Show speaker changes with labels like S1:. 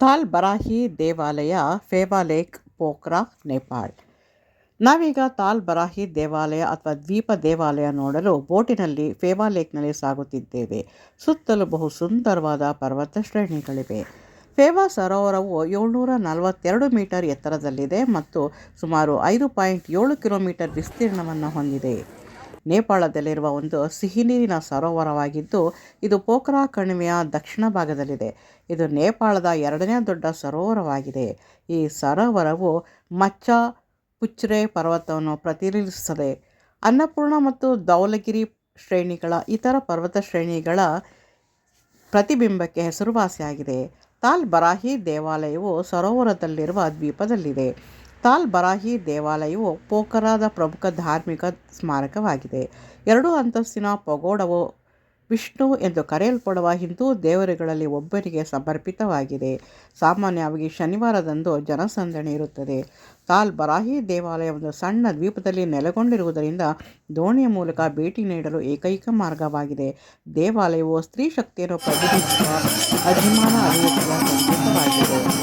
S1: ತಾಲ್ ಬರಾಹಿ ದೇವಾಲಯ, ಫೇವಾಲೇಕ್, ಪೋಖ್ರಾ, ನೇಪಾಳ್. ನಾವೀಗ ತಾಲ್ ಬರಾಹಿ ದೇವಾಲಯ ಅಥವಾ ದ್ವೀಪ ದೇವಾಲಯ ನೋಡಲು ಬೋಟಿನಲ್ಲಿ ಫೇವಾಲೇಕ್ನಲ್ಲಿ ಸಾಗುತ್ತಿದ್ದೇವೆ. ಸುತ್ತಲೂ ಬಹು ಸುಂದರವಾದ ಪರ್ವತ ಶ್ರೇಣಿಗಳಿವೆ. ಫೇವಾ ಸರೋವರವು ಏಳ್ನೂರ ನಲವತ್ತೆರಡು ಮೀಟರ್ ಎತ್ತರದಲ್ಲಿದೆ ಮತ್ತು ಸುಮಾರು ಐದು ಪಾಯಿಂಟ್ ಏಳು ಕಿಲೋಮೀಟರ್ ವಿಸ್ತೀರ್ಣವನ್ನು ಹೊಂದಿದೆ. ನೇಪಾಳದಲ್ಲಿರುವ ಒಂದು ಸಿಹಿನೀರಿನ ಸರೋವರವಾಗಿದ್ದು, ಇದು ಪೋಖ್ರಾ ಕಣಿವೆಯ ದಕ್ಷಿಣ ಭಾಗದಲ್ಲಿದೆ. ಇದು ನೇಪಾಳದ ಎರಡನೇ ದೊಡ್ಡ ಸರೋವರವಾಗಿದೆ. ಈ ಸರೋವರವು ಮಚ್ಚ ಪುಚ್ರೆ ಪರ್ವತವನ್ನು ಪ್ರತಿನಿಧಿಸುತ್ತದೆ. ಅನ್ನಪೂರ್ಣ ಮತ್ತು ಧೌಲಗಿರಿ ಶ್ರೇಣಿಗಳ ಇತರ ಪರ್ವತ ಶ್ರೇಣಿಗಳ ಪ್ರತಿಬಿಂಬಕ್ಕೆ ಹೆಸರುವಾಸಿಯಾಗಿದೆ. ತಾಲ್ ಬರಾಹಿ ದೇವಾಲಯವು ಸರೋವರದಲ್ಲಿರುವ ದ್ವೀಪದಲ್ಲಿದೆ. ತಾಲ್ ಬರಾಹಿ ದೇವಾಲಯವು ಪೋಖರಾದ ಪ್ರಮುಖ ಧಾರ್ಮಿಕ ಸ್ಮಾರಕವಾಗಿದೆ. ಎರಡು ಅಂತಸ್ತಿನ ಪಗೋಡವು ವಿಷ್ಣು ಎಂದು ಕರೆಯಲ್ಪಡುವ ಹಿಂದೂ ದೇವರುಗಳಲ್ಲಿ ಒಬ್ಬರಿಗೆ ಸಮರ್ಪಿತವಾಗಿದೆ. ಸಾಮಾನ್ಯವಾಗಿ ಶನಿವಾರದಂದು ಜನಸಂದಣಿ ಇರುತ್ತದೆ. ತಾಲ್ ಬರಾಹಿ ದೇವಾಲಯ ಒಂದು ಸಣ್ಣ ದ್ವೀಪದಲ್ಲಿ ನೆಲೆಗೊಂಡಿರುವುದರಿಂದ ದೋಣಿಯ ಮೂಲಕ ಭೇಟಿ ನೀಡಲು ಏಕೈಕ ಮಾರ್ಗವಾಗಿದೆ. ದೇವಾಲಯವು ಸ್ತ್ರೀ ಶಕ್ತಿಯನ್ನು ಪ್ರತಿನಿಧಿಸುವ ಅಭಿಮಾನ ಅರಿಯುವ ಸಂಕೇತವಾಗಿದೆ.